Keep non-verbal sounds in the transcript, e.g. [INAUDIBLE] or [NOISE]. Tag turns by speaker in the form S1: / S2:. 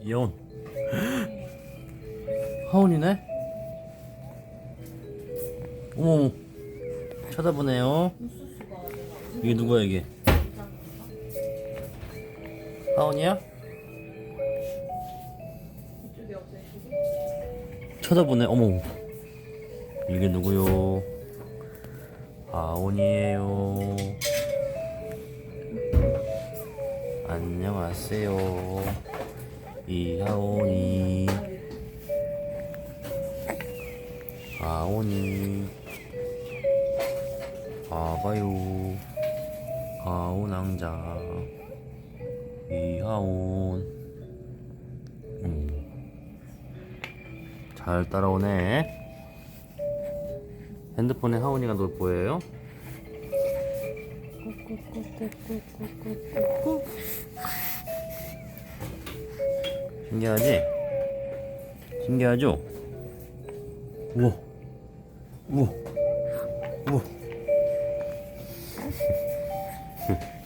S1: 이하온 하온이네? 어머 쳐다보네요. 이게 누구야 이게? 하온이야? 쳐다보네. 어머 이게 누구요? 하온이에요. 안녕하세요 하온이 봐봐요. 하온 왕자. 이하온. 음. 잘 따라오네. 핸드폰에 하온이가 놀 보여요? 신기하지? 신기하죠? 우와 우와 우와 [LAUGHS]